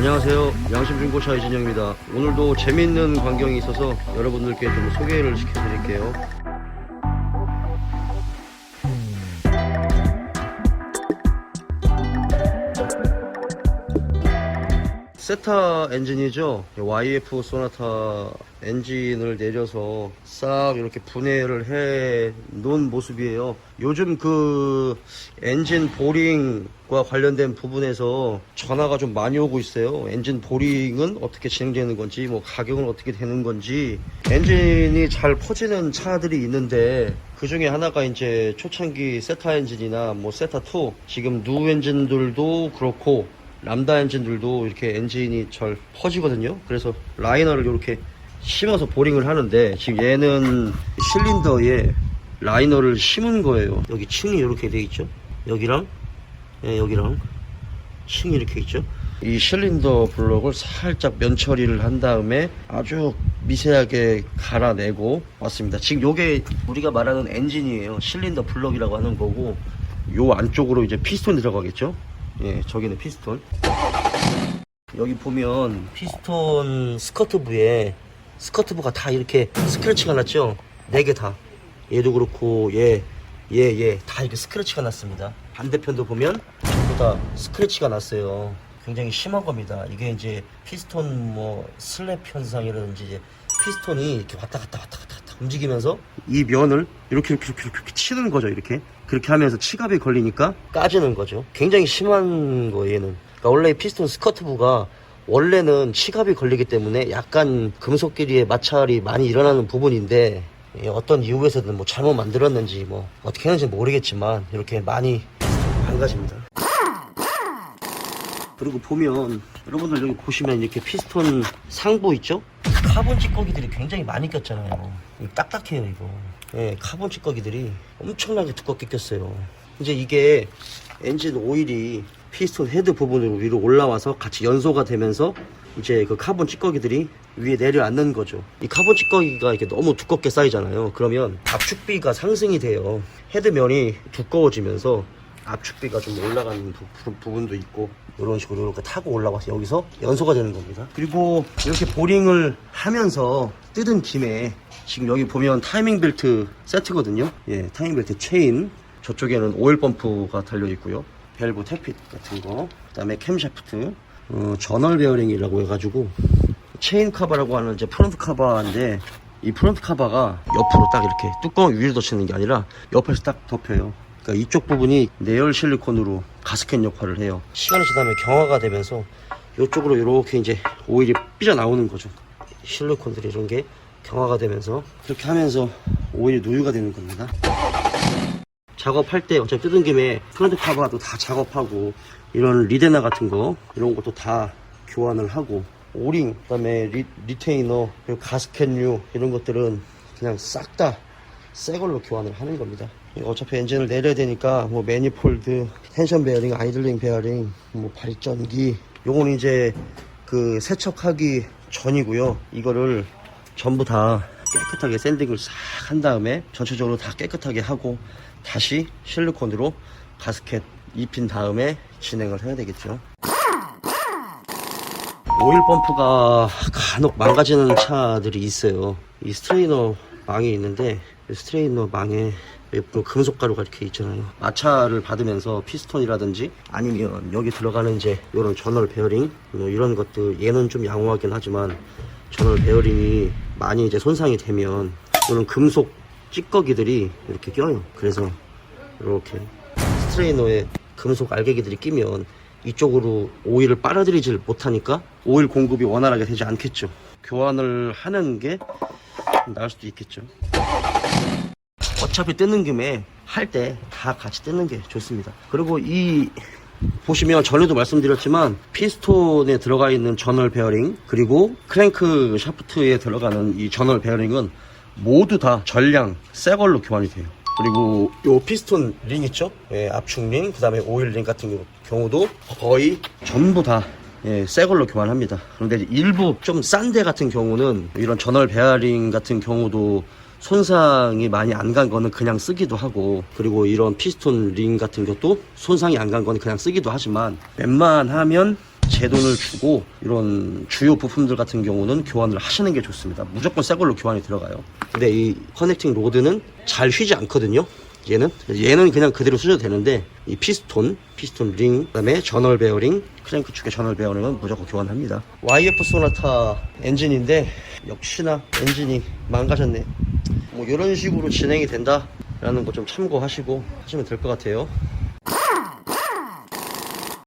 안녕하세요. 양심중고차 이진영입니다. 오늘도 재미있는 광경이 있어서 여러분들께 좀 소개를 시켜드릴게요. 세타 엔진이죠. YF 소나타 엔진을 내려서 싹 이렇게 분해를 해 놓은 모습이에요. 요즘 그 엔진 보링과 관련된 부분에서 전화가 좀 많이 오고 있어요. 엔진 보링은 어떻게 진행되는 건지, 뭐 가격은 어떻게 되는 건지, 엔진이 잘 퍼지는 차들이 있는데 그 중에 하나가 이제 초창기 세타 엔진이나 뭐 세타 2 지금 누 엔진들도 그렇고 람다 엔진들도 이렇게 엔진이 잘 퍼지거든요. 그래서 라이너를 이렇게 심어서 보링을 하는데 지금 얘는 실린더에 라이너를 심은 거예요. 여기 층이 이렇게 돼 있죠. 여기랑 예, 여기랑 층이 이렇게 있죠. 이 실린더 블록을 살짝 면 처리를 한 다음에 아주 미세하게 갈아내고 왔습니다. 지금 요게 우리가 말하는 엔진이에요. 실린더 블록이라고 하는 거고 요 안쪽으로 이제 피스톤 들어가겠죠. 예, 저기는 피스톤. 여기 보면 피스톤 스커트부에 스커트부가 다 이렇게 스크래치가 났죠? 네 개 다. 얘도 그렇고 얘, 얘, 얘 다 이렇게 스크래치가 났습니다. 반대편도 보면 전부 다 스크래치가 났어요. 굉장히 심한 겁니다. 이게 이제 피스톤 뭐 슬랩 현상이라든지 피스톤이 이렇게 왔다 갔다 왔다 갔다 왔다 움직이면서 이 면을 이렇게 이렇게 이렇게, 이렇게 치는 거죠. 이렇게 그렇게 하면서 치갑이 걸리니까 까지는 거죠. 굉장히 심한 거 얘는. 그러니까 원래 피스톤 스커트부가 원래는 치갑이 걸리기 때문에 약간 금속끼리의 마찰이 많이 일어나는 부분인데 예, 어떤 이유에서든 뭐 잘못 만들었는지 뭐 어떻게 했는지 모르겠지만 이렇게 많이 망가집니다. 그리고 보면 여러분들 여기 보시면 이렇게 피스톤 상부 있죠? 카본 찌꺼기들이 굉장히 많이 꼈잖아요. 딱딱해요 이거. 예, 카본 찌꺼기들이 엄청나게 두껍게 꼈어요. 이제 이게 엔진 오일이 피스톤 헤드 부분으로 위로 올라와서 같이 연소가 되면서 이제 그 카본 찌꺼기들이 위에 내려앉는 거죠. 이 카본 찌꺼기가 이렇게 너무 두껍게 쌓이잖아요. 그러면 압축비가 상승이 돼요. 헤드면이 두꺼워지면서 압축비가 좀 올라가는 부, 분도 있고 이런 식으로 이렇게 타고 올라와서 여기서 연소가 되는 겁니다. 그리고 이렇게 보링을 하면서 뜯은 김에 지금 여기 보면 타이밍 벨트 세트거든요. 예, 타이밍 벨트 체인 저쪽에는 오일 펌프가 달려 있고요. 밸브 태핏 같은 거, 그 다음에 캠샤프트, 어, 저널 베어링이라고 해가지고 체인 카바라고 하는 이제 프론트 카바인데 이 프론트 카바가 옆으로 딱 이렇게 뚜껑을 위로 덮치는 게 아니라 옆에서 딱 덮여요. 그러니까 이쪽 부분이 내열 실리콘으로 가스켓 역할을 해요. 시간이 지나면 경화가 되면서 이쪽으로 이렇게 이제 오일이 삐져 나오는 거죠. 실리콘들이 이런 게 경화가 되면서 그렇게 하면서 오일이 누유가 되는 겁니다. 작업할 때 어차피 뜯은 김에 프론트 카바도 다 작업하고 이런 리데나 같은 거 이런 것도 다 교환을 하고 오링 그다음에 리, 리테이너 그리고 가스켓류 이런 것들은 그냥 싹 다 새 걸로 교환을 하는 겁니다. 어차피 엔진을 내려야 되니까 뭐 매니폴드, 텐션 베어링, 아이들링 베어링, 뭐 발전기 요거는 이제 그 세척하기 전이고요. 이거를 전부 다 깨끗하게 샌딩을 싹 한 다음에 전체적으로 다 깨끗하게 하고 다시 실리콘으로 가스켓 입힌 다음에 진행을 해야 되겠죠. 오일 펌프가 간혹 망가지는 차들이 있어요. 이 스트레이너 망이 있는데 이 스트레이너 망에 그 금속 가루가 이렇게 있잖아요. 마찰을 받으면서 피스톤이라든지 아니면 여기 들어가는 이제 이런 저널 베어링 뭐 이런 것들 얘는 좀 양호하긴 하지만 저널 베어링이 많이 이제 손상이 되면 이런 금속 찌꺼기들이 이렇게 껴요. 그래서 이렇게 스트레이너에 금속 알갱이들이 끼면 이쪽으로 오일을 빨아들이질 못하니까 오일 공급이 원활하게 되지 않겠죠. 교환을 하는 게 나을 수도 있겠죠. 어차피 뜯는 김에 할 때 다 같이 뜯는 게 좋습니다. 그리고 이 보시면 전에도 말씀드렸지만 피스톤에 들어가 있는 저널 베어링 그리고 크랭크 샤프트에 들어가는 이 저널 베어링은 모두 다 전량 새 걸로 교환이 돼요. 그리고 요 피스톤 링 있죠? 예, 압축 링, 그 다음에 오일 링 같은 경우도 거의 전부 다 예, 새 걸로 교환합니다. 그런데 일부 좀 싼 데 같은 경우는 이런 저널 베어링 같은 경우도 손상이 많이 안 간 거는 그냥 쓰기도 하고 그리고 이런 피스톤 링 같은 것도 손상이 안 간 거는 그냥 쓰기도 하지만 웬만하면 제 돈을 주고 이런 주요 부품들 같은 경우는 교환을 하시는 게 좋습니다. 무조건 새 걸로 교환이 들어가요. 근데 이 커넥팅 로드는 잘 휘지 않거든요. 얘는 얘는 그냥 그대로 쓰셔도 되는데 이 피스톤, 피스톤 링, 그다음에 전월 베어링, 크랭크 축의 전월 베어링은 무조건 교환합니다. YF 소나타 엔진인데 역시나 엔진이 망가졌네. 뭐 이런 식으로 진행이 된다라는 거 좀 참고하시고 하시면 될 것 같아요.